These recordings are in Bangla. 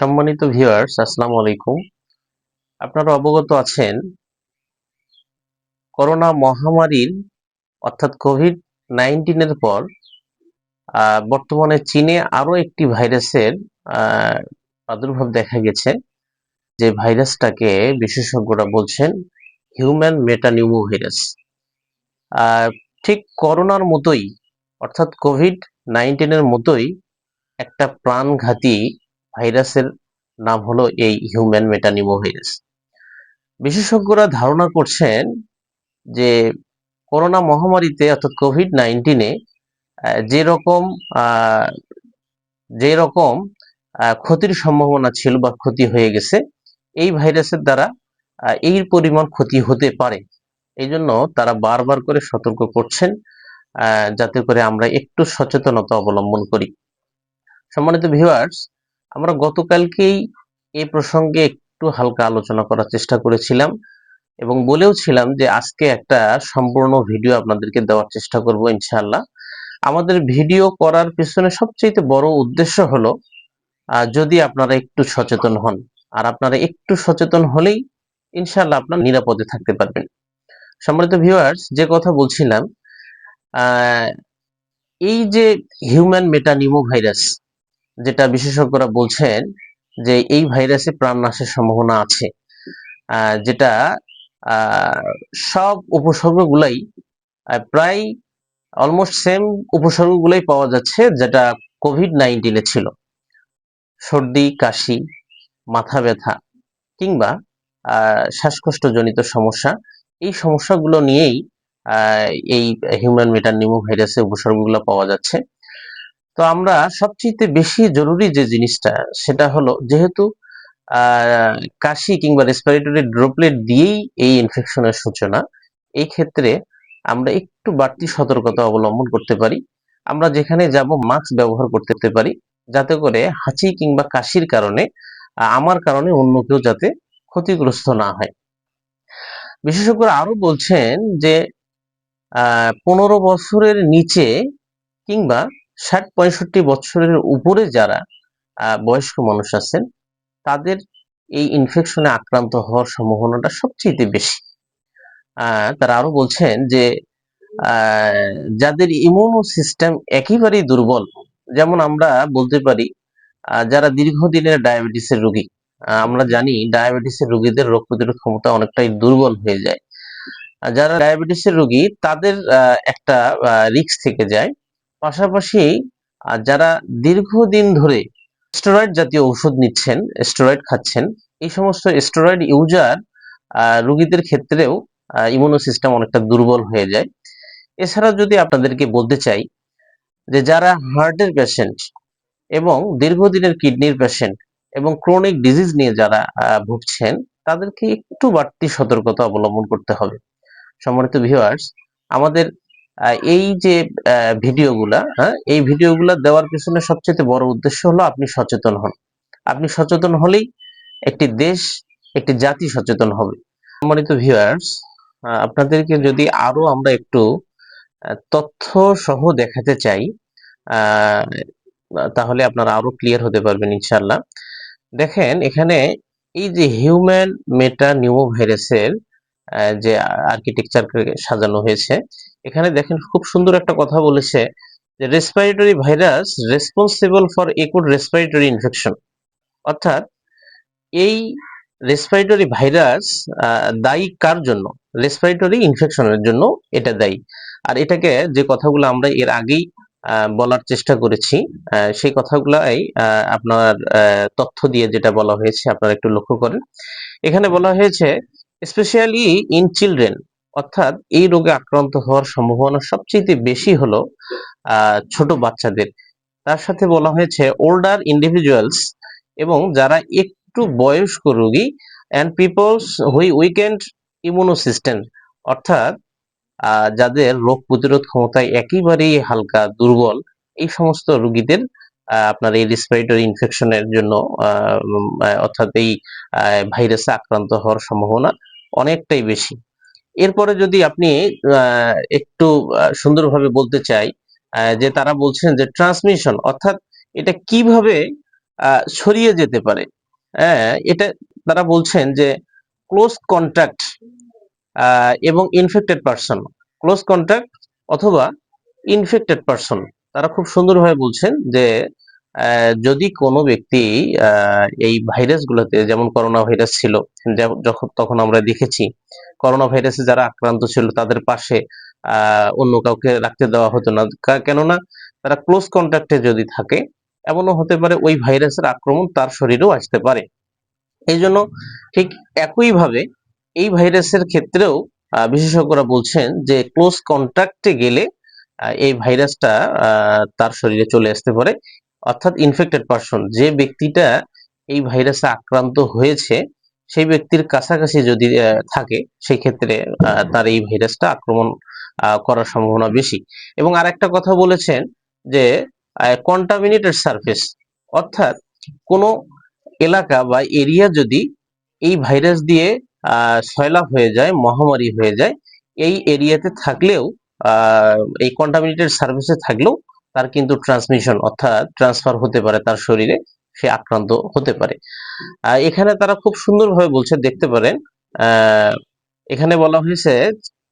সম্মানিত ভিউয়ার্স আসসালামু আলাইকুম। আপনারা অবগত আছেন, করোনা মহামারীর, অর্থাৎ কোভিড নাইন্টিনের পর বর্তমানে চীনে আরও একটি ভাইরাসের প্রাদুর্ভাব দেখা গেছে। যে ভাইরাসটাকে বিশেষজ্ঞরা বলছেন হিউম্যান মেটানিউমো ভাইরাস ঠিক করোনার মতোই, অর্থাৎ কোভিড নাইন্টিনের মতোই, একটা প্রাণঘাতী ভাইরাসের নাম হলো এই হিউম্যান মেটানিমো ভাইরাস। বিশেষজ্ঞরা ধারণা করছেন যে করোনা মহামারীতে অর্থাৎ কোভিড নাইন্টিনে যে রকম যে রকম ক্ষতির সম্ভাবনা ছিল বা ক্ষতি হয়ে গেছে, এই ভাইরাসের দ্বারা এই পরিমাণ ক্ষতি হতে পারে। এই জন্য তারা বারবার করে সতর্ক করছেন যাতে করে আমরা একটু সচেতনতা অবলম্বন করি। সম্মানিত ভিউয়ার্স আমরা গতকালকেই এই প্রসঙ্গে একটু হালকা আলোচনা করার চেষ্টা করেছিলাম এবং বলেও ছিলাম যে আজকে একটা সম্পূর্ণ ভিডিও আপনাদেরকে দেওয়ার চেষ্টা করব ইনশাআল্লাহ। আমাদের ভিডিও করার পিছনে সবচেয়ে বড় উদ্দেশ্য হলো যদি আপনারা একটু সচেতন হন, আর আপনারা একটু সচেতন হলেই ইনশাআল্লাহ আপনার নিরাপদে থাকতে পারবেন। সম্মানিত ভিউয়ার্স, যে কথা বলছিলাম এই যে হিউম্যান মেটানিমো ভাইরাস যেটা বিশেষজ্ঞরা বলছেন যে এই ভাইরাসে প্রাণনাশের সম্ভাবনা আছে। যেটা সব উপসর্গগুলাই প্রায় অলমোস্ট সেম উপসর্গগুলাই পাওয়া যাচ্ছে যেটা কোভিড নাইন্টিনে ছিল। সর্দি, কাশি, মাথা ব্যথা কিংবা শ্বাসকষ্টজনিত সমস্যা, এই সমস্যাগুলো নিয়েই এই হিউম্যান মেটানিমো ভাইরাসের উপসর্গগুলো পাওয়া যাচ্ছে। তো আমরা সবচেয়ে বেশি জরুরি যে জিনিসটা, সেটা হলো যেহেতু কাশি কিংবা রেসপিরেটরি ড্রপলেট দিয়েই এই ইনফেকশনের সূচনা, এই ক্ষেত্রে আমরা একটু বাড়তি সতর্কতা অবলম্বন করতে পারি। আমরা যেখানে যাব মাস্ক ব্যবহার করতে পারি, যাতে করে হাঁচি কিংবা কাশির কারণে আমার কারণে অন্য কেউ যাতে ক্ষতিগ্রস্ত না হয়। বিশেষজ্ঞরা আরও বলছেন যে, আহ, পনেরো বছরের নিচে কিংবা ষাট, পঁয়ষট্টি বছরের উপরে যারা বয়স্ক মানুষ আছেন, তাদের এই ইনফেকশনে আক্রান্ত হওয়ার সম্ভাবনাটা সবচেয়ে বেশি। তারা আরও বলছেন যে যাদের ইমিউনো সিস্টেম একেবারেই দুর্বল, যেমন আমরা বলতে পারি যারা দীর্ঘদিনের ডায়াবেটিসের রোগী আমরা জানি ডায়াবেটিসের রোগীদের রোগ প্রতিরোধ ক্ষমতা অনেকটাই দুর্বল হয়ে যায়। যারা ডায়াবেটিসের রোগী, তাদের একটা রিস্ক থেকে যায় পাশাপাশি যারা দীর্ঘদিন ধরে স্টেরয়েড জাতীয় ওষুধ নিচ্ছেন স্টেরয়েড খাচ্ছেন, এই সমস্ত স্টেরয়েড ইউজার রোগীদের ক্ষেত্রেও ইমিউনো সিস্টেম অনেকটা দুর্বল হয়ে যায়। এছাড়া যদি আপনাদেরকে বলতে চাই যে যারা হার্টের পেশেন্ট এবং দীর্ঘদিনের কিডনির পেশেন্ট এবং ক্রনিক ডিজিজ নিয়ে যারা ভুগছেন, তাদেরকে একটু বাড়তি সতর্কতা অবলম্বন করতে হবে। সম্মানিত ভিউয়ার্স আমাদের এই যে ভিডিওগুলা হ্যাঁ এই ভিডিওগুলা দেওয়ার পিছনে সবচেয়ে বড় উদ্দেশ্য হলো আপনি সচেতন হন। আপনি সচেতন হলেই একটি দেশ, একটি জাতি সচেতন হবে। সম্মানিত ভিউয়ার্স আপনাদেরকে যদি আরও আমরা একটু তথ্য সহ দেখাতে চাই তাহলে আপনারা আরও ক্লিয়ার হতে পারবেন ইনশাল্লাহ দেখেন, এখানে এই যে হিউম্যান মেটা নিউমো ভাইরাসের যে আর্কিটেকচারকে সাজানো হয়েছে এখানে দেখেন খুব সুন্দর একটা কথা বলেছে যে respiratory virus responsible for acute respiratory infection অর্থাৎ এই রেসপিরেটরি ভাইরাস দায়ী কার জন্য? রেসপিরেটরি ইনফেকশনের জন্য এটা দায়ী। আর এটাকে যে কথাগুলো আমরা এর আগেই বলার চেষ্টা করেছি সেই কথাগুলাই আপনার তথ্য দিয়ে যেটা বলা হয়েছে আপনারা একটু লক্ষ্য করেন। এখানে বলা হয়েছে স্পেশালি ইন চিলড্রেন অর্থাৎ এই রোগে আক্রান্ত হওয়ার সম্ভাবনা সবচেয়ে বেশি হলো ছোট বাচ্চাদের। তার সাথে বলা হয়েছে ওল্ডার ইন্ডিভিজুয়ালস এবং যারা একটু বয়স্ক রোগী and peoples who weakened immuno system অর্থাৎ যাদের রোগ প্রতিরোধ ক্ষমতা একেবারেই হালকা, দুর্বল, এই সমস্ত রোগীদের আপনার এই রেসপিরেটরি ইনফেকশনের জন্য অর্থাৎ এই ভাইরাসে আক্রান্ত হওয়ার সম্ভাবনা অনেকটাই বেশি। এরপরে যদি আপনি একটু সুন্দরভাবে বলতে চাই যে তারা বলছেন যে ট্রান্সমিশন, অর্থাৎ এটা কীভাবে ছড়িয়ে যেতে পারে হ্যাঁ এটা তারা বলছেন যে ক্লোজ কন্ট্যাক্ট এবং ইনফেক্টেড পারসন, ক্লোজ কন্ট্যাক্ট অথবা ইনফেক্টেড পারসন, তারা খুব সুন্দরভাবে বলছেন যে যদি কোনো ব্যক্তি এই ভাইরাসগুলোতে যেমন করোনা ভাইরাস ছিল যখন, তখন আমরা দেখেছি করোনা ভাইরাসে যারা আক্রান্ত ছিল, তাদের পাশে অন্য কাউকে রাখতে দেওয়া হতো না। কেননা, তারা ক্লোজ কন্ট্যাক্টে যদি থাকে, এমনও হতে পারে ওই ভাইরাসের আক্রমণ তার শরীরেও আসতে পারে। এই জন্য ঠিক একইভাবে এই ভাইরাসের ক্ষেত্রেও বিশেষজ্ঞরা বলছেন যে ক্লোজ কন্ট্যাক্টে গেলে এই ভাইরাসটা তার শরীরে চলে আসতে পারে। অর্থাৎ ইনফেক্টেড পারসন যে ব্যক্তিটা এই ভাইরাসে আক্রান্ত হয়েছে, সেই ব্যক্তির কাছাকাছি যদি থাকে সেই ক্ষেত্রে তার এই ভাইরাসটা আক্রমণ করার সম্ভাবনা বেশি। এবং আরেকটা কথা বলেছেন যে কন্টামিনেটেড সারফেস অর্থাৎ কোনো এলাকা বা এরিয়া যদি এই ভাইরাস দিয়ে সয়লাভ হয়ে যায়, মহামারী হয়ে যায়, এই এরিয়াতে থাকলেও এই কন্টামিনেটেড সার্ভিসে থাকলেও তার কিন্তু ট্রান্সমিশন অর্থাৎ ট্রান্সফার হতে পারে তার শরীরে, সে আক্রান্ত হতে পারে। এখানে তারা খুব সুন্দরভাবে বলছে, দেখতে পারেন এখানে বলা হয়েছে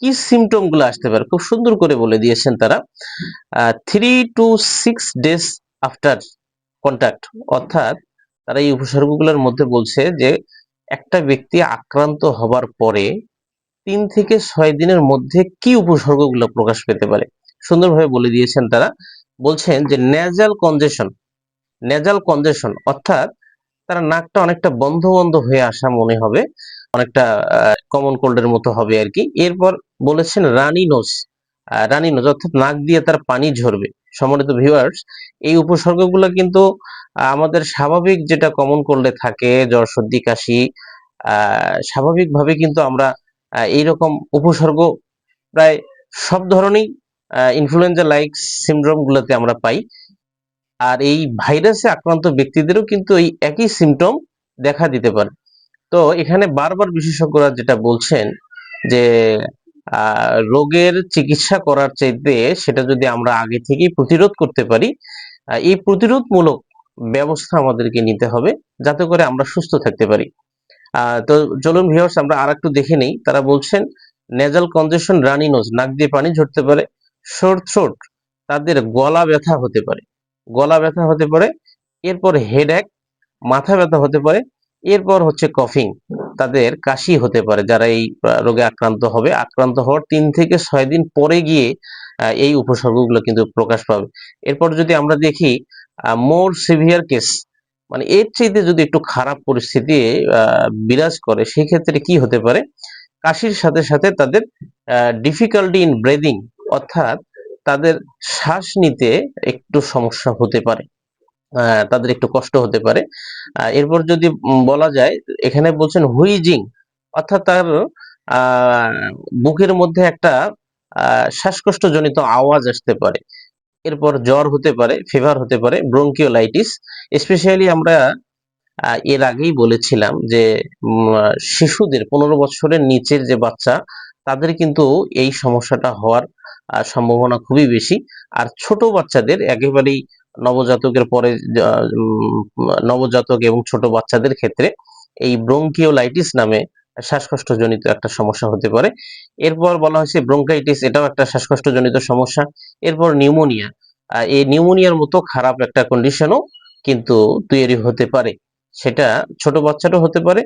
কি সিমটমগুলো আসতে পারে, খুব সুন্দর করে বলে দিয়েছেন তারা। Three to six days after contact অর্থাৎ তারা এই উপসর্গগুলোর মধ্যে বলছে যে একটা ব্যক্তি আক্রান্ত হবার পরে তিন থেকে ছয় দিনের মধ্যে কি উপসর্গগুলো প্রকাশ পেতে পারে। সুন্দরভাবে বলে দিয়েছেন তারা। বলছেন যে নেজাল কনজেশন নেজাল কনজেশন অর্থাৎ তারা নাকটা অনেকটা বন্ধ বন্ধ হয়ে আসা মনে হবে, অনেকটা কমন কোল্ডের মতো হবে আর কি। এরপর বলেছেন রানি নোজ রানি নোজ অর্থাৎ নাক দিয়ে তার পানি ঝরবে। সম্মানিত ভিউয়ার্স এই উপসর্গগুলো কিন্তু আমাদের স্বাভাবিক যেটা কমন কোল্ডে থাকে, জ্বর, সর্দি, কাশি স্বাভাবিকভাবে কিন্তু আমরা এইরকম উপসর্গ প্রায় সব ধরনেরই ইনফ্লুয়েঞ্জা লাইক সিনড্রোম গুলোতে আমরা পাই। আর এই ভাইরাসে আক্রান্ত ব্যক্তিদেরও কিন্তু এই একই সিমটম দেখা দিতে পারে। তো এখানে বারবার বিশেষজ্ঞরা যেটা বলছেন যে রোগের চিকিৎসা করার চাইতে সেটা যদি আমরা আগে থেকেই প্রতিরোধ করতে পারি এই প্রতিরোধমূলক ব্যবস্থা আমাদেরকে নিতে হবে যাতে করে আমরা সুস্থ থাকতে পারি। তো চলুন ভিউয়ার্স আমরা আর একটু দেখে নেই। তারা বলছেন নেজাল কনজেশন রানি নোজ নাক দিয়ে পানি ঝরতে পারে। শোর থ্রোট তাদের গলা ব্যথা হতে পারে। গলা ব্যথা হতে পারে, এরপর হেডএক মাথা ব্যথা হতে পারে, এরপর হচ্ছে কফিং তাদের কাশি হতে পারে, যারা এই রোগে আক্রান্ত হবে। আক্রান্ত হওয়ার তিন থেকে ছয় দিন পরে গিয়ে এই উপসর্গগুলো কিন্তু প্রকাশ পাবে। এরপর যদি আমরা দেখি মোর সিভিয়ার কেস মানে এর চাইতে যদি একটু খারাপ পরিস্থিতি বিরাজ করে সেই ক্ষেত্রে কি হতে পারে? কাশির সাথে সাথে তাদের ডিফিকাল্টি ইন ব্রেদিং অর্থাৎ তাদের শ্বাস নিতে একটু সমস্যা হতে পারে। তাদের একটু কষ্ট হতে পারে। এরপর যদি বলা যায়, এখানে বলছেন হুইজিং, অর্থাৎ তার বুকের মধ্যে একটা শ্বাসকষ্টজনিত আওয়াজ আসতে পারে। এরপর জ্বর হতে পারে ফিভার হতে পারে ব্রঙ্কিওলাইটিস স্পেশালি আমরা এর আগেই বলেছিলাম যে শিশুদের, পনেরো বছরের নিচের যে বাচ্চা, তাদের কিন্তু এই সমস্যাটা হওয়ার সম্ভাবনা খুবই বেশি। আর ছোট বাচ্চাদের একেবারেই নবজাতকের পরে নবজাতক এবং ছোট বাচ্চাদের ক্ষেত্রে এই ব্রঙ্কিওলাইটিস নামে শ্বাসকষ্টজনিত একটা সমস্যা হতে পারে। এরপর বলা হয়েছে ব্রঙ্কাইটিস, এটাও একটা শ্বাসকষ্টজনিত সমস্যা। এরপর নিউমোনিয়া এই নিউমোনিয়ার মতো খারাপ একটা কন্ডিশনও কিন্তু তৈরি হতে পারে। সেটা ছোট বাচ্চারও হতে পারে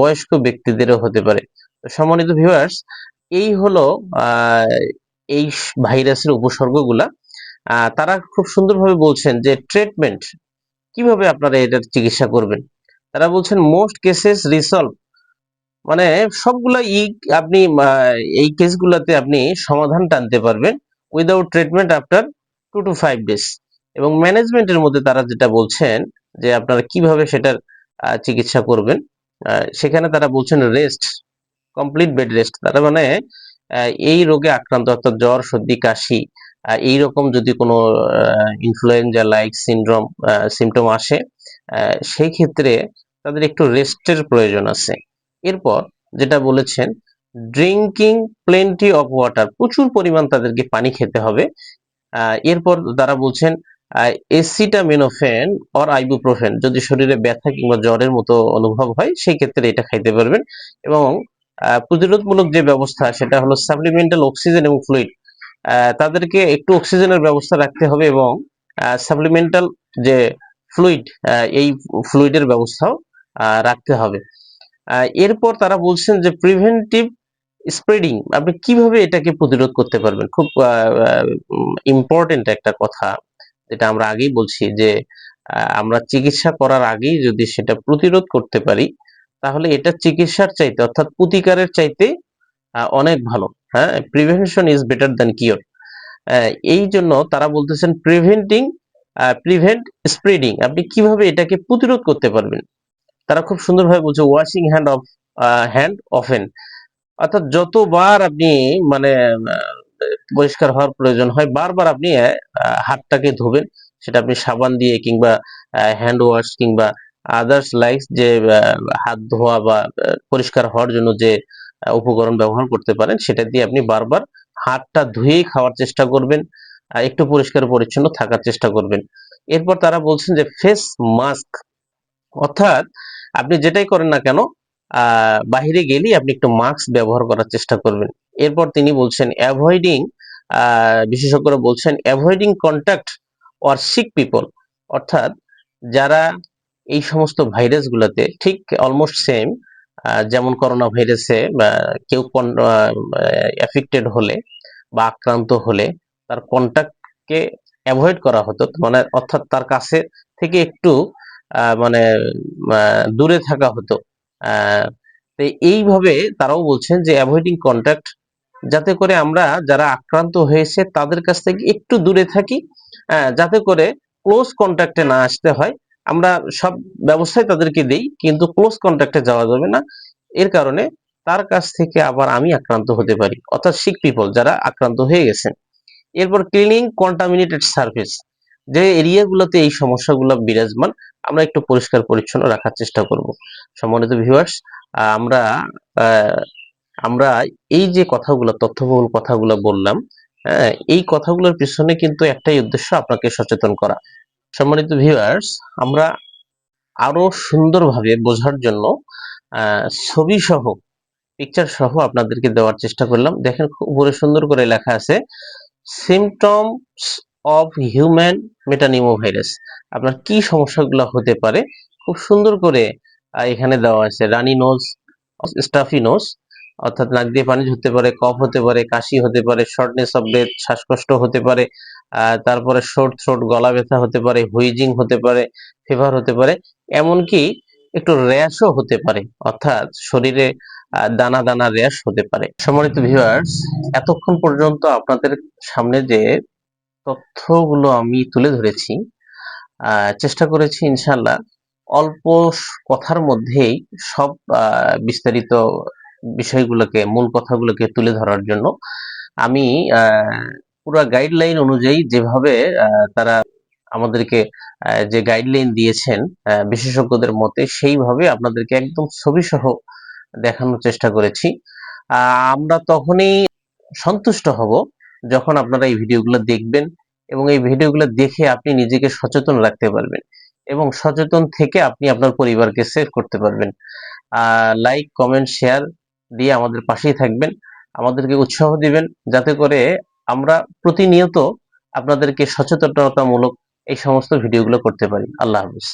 বয়স্ক ব্যক্তিদেরও হতে পারে। সম্মানিত ভিউয়ার্স এই হলো এই ভাইরাসের উপসর্গগুলা তারা খুব সুন্দরভাবে বলছেন যে ট্রিটমেন্ট কীভাবে আপনারা এটার চিকিৎসা করবেন? তারা বলছেন মোস্ট কেসেস রিসলভ মানে সবগুলা ই আপনি এই কেসগুলোতে আপনি সমাধান টানতে পারবেন without treatment after two to five days এবং ম্যানেজমেন্টের মধ্যে তারা যেটা বলছেন যে আপনারা কীভাবে সেটার চিকিৎসা করবেন সেখানে তারা বলছেন রেস্ট কমপ্লিট বেড রেস্ট তারা মানে এই রোগে আক্রান্ত অর্থাৎ জ্বর, সর্দি, কাশি এই রকম যদি কোনো ইনফ্লুয়েঞ্জা লাইক সিনড্রোম সিমটম আসে সেই ক্ষেত্রে তাদের একটু রেস্টের প্রয়োজন আছে। এরপর যেটা বলেছেন ড্রিঙ্কিং প্লেন্টি অফ ওয়াটার প্রচুর পরিমাণ তাদেরকে পানি খেতে হবে। এরপর তারা বলছেন এসিটামিনোফেন অর আইবুপ্রোফেন যদি শরীরে ব্যথা কিংবা জ্বরের মতো অনুভব হয় সেই ক্ষেত্রে এটা খাইতে পারবেন এবং প্রতিরোধমূলক যে ব্যবস্থা, সেটা হলো সাপ্লিমেন্টাল অক্সিজেন এবং ফ্লুইড তাদেরকে একটু অক্সিজেনের ব্যবস্থা রাখতে হবে এবং সাপ্লিমেন্টাল যে ফ্লুইড এই ফ্লুইডের ব্যবস্থাও রাখতে হবে। এরপর তারা বলছেন যে প্রিভেন্টিভ স্প্রেডিং আপনি কীভাবে এটাকে প্রতিরোধ করতে পারবেন? খুব ইম্পর্টেন্ট একটা কথা, যেটা আমরা আগেই বলছি যে আমরা চিকিৎসা করার আগেই যদি সেটা প্রতিরোধ করতে পারি তাহলে এটা চিকিৎসার চাইতে, অর্থাৎ প্রতিকারের চাইতে অনেক ভালো। হ্যাঁ prevention is better than cure এই জন্য তারা বলতেছেন প্রিভেন্টিং প্রিভেন্ট স্প্রেডিং আপনি কীভাবে এটাকে প্রতিরোধ করতে পারবেন? তারা খুব সুন্দরভাবে বলছে washing hand of hand often অর্থাৎ যতবার আপনি মানে পরিষ্কার হওয়ার প্রয়োজন হয়, বারবার আপনি হাতটাকে ধোবেন। সেটা আপনি সাবান দিয়ে কিংবা হ্যান্ড ওয়াশ কিংবা আদার্স লাইকস যে হাত ধোয়া বা পরিষ্কার হওয়ার জন্য যে উপকরণ ব্যবহার করতে পারেন, সেটা দিয়ে আপনি বারবার হাতটা ধুয়ে খাওয়ার চেষ্টা করবেন একটু পরিষ্কার পরিচ্ছন্ন থাকার চেষ্টা করবেন। এরপর তারা বলছেন যে ফেস মাস্ক অর্থাৎ আপনি যেটাই করেন না কেন বাহিরে গেলেই আপনি একটু মাস্ক ব্যবহার করার চেষ্টা করবেন। এরপর তিনি বলছেন অ্যাভয়েডিং বিশেষজ্ঞরা বলছেন avoiding contact or sick people অর্থাৎ যারা এই সমস্ত ভাইরাসগুলোতে ঠিক অলমোস্ট সেম যেমন করোনা ভাইরাসে কেউ এফেক্টেড হলে বা আক্রান্ত হলে তার কন্ট্যাক্টকে অ্যাভয়েড করা হতো। মানে অর্থাৎ তার কাছে থেকে একটু মানে দূরে থাকা হতো। তো এইভাবে তারাও বলছেন যে অ্যাভয়েডিং কন্ট্যাক্ট যাতে করে আমরা যারা আক্রান্ত হয়েছে তাদের কাছ থেকে একটু দূরে থাকি যাতে করে ক্লোজ কন্ট্যাক্টে না আসতে হয়। আমরা সব ব্যবস্থায় তাদেরকে দেই কিন্তু ক্লোজ কন্ট্যাক্টে যাওয়া যাবে না। এর কারণে তার কাছ থেকে আবার আমি আক্রান্ত হতে পারি অর্থাৎ সিক পিপল যারা আক্রান্ত হয়ে গেছেন। এরপর ক্লিনিং কন্টামিনেটেড সার্ফেস যে এরিয়াগুলোতে এই সমস্যাগুলো বিরাজমান আমরা একটু পরিষ্কার পরিচ্ছন্ন রাখার চেষ্টা করব। সম্মানিত ভিউয়ার্স আমরা আমরা এই যে কথাগুলো তথ্যবহুল কথাগুলো বললাম হ্যাঁ, এই কথাগুলোর পিছনে কিন্তু একটাই উদ্দেশ্য আপনাকে সচেতন করা। সম্মানিত ভিউয়ার্স আমরা আরও সুন্দরভাবে বোঝার জন্য ছবি সহ পিকচার সহ আপনাদেরকে দেওয়ার চেষ্টা করলাম। দেখেন উপরে সুন্দর করে লেখা আছে symptoms of human metapneumo virus আপনার কি সমস্যাগুলো হতে পারে? খুব সুন্দর করে এখানে দেওয়া আছে রানি নোজ স্টাফি নোজ অর্থাৎ নাক দিয়ে পানি ঝরতে পারে, কফ হতে পারে, কাশি হতে পারে, শর্টনেস অফ ব্রেথ শ্বাসকষ্ট হতে পারে তারপরে শর্ট থ্রোট গলা ব্যথা হতে পারে, হুইজিং হতে পারে, ফিভার হতে পারে, এমনকি একটু র্যাশও হতে পারে, অর্থাৎ শরীরে দানা দানা র্যাশ হতে পারে। সম্মানিত ভিউয়ার্স এতক্ষণ পর্যন্ত আপনাদের সামনে যে তথ্যগুলো আমি তুলে ধরেছি চেষ্টা করেছি ইনশাল্লাহ অল্প কথার মধ্যেই সব বিস্তারিত বিষয়গুলোকে, মূল কথাগুলোকে তুলে ধরার জন্য আমি পুরো গাইডলাইন অনুযায়ী যেভাবে তারা আমাদেরকে যে গাইডলাইন দিয়েছেন বিশেষজ্ঞদের মতে সেইভাবে আপনাদেরকে একদম ছবি সহ দেখানোর চেষ্টা করেছি। আমরা তখনই সন্তুষ্ট হব যখন আপনারা এই ভিডিওগুলো দেখবেন এবং এই ভিডিওগুলো দেখে আপনি নিজেকে সচেতন রাখতে পারবেন এবং সচেতন থেকে আপনি আপনার পরিবারকে সেভ করতে পারবেন। লাইক কমেন্ট শেয়ার দিয়ে আমাদের পাশেই থাকবেন। আমাদেরকে উৎসাহ দিবেন যাতে করে আমরা প্রতিনিয়ত আপনাদেরকে সচেতনতামূলক এই সমস্ত ভিডিওগুলো করতে পারি। আল্লাহ হাফিজ।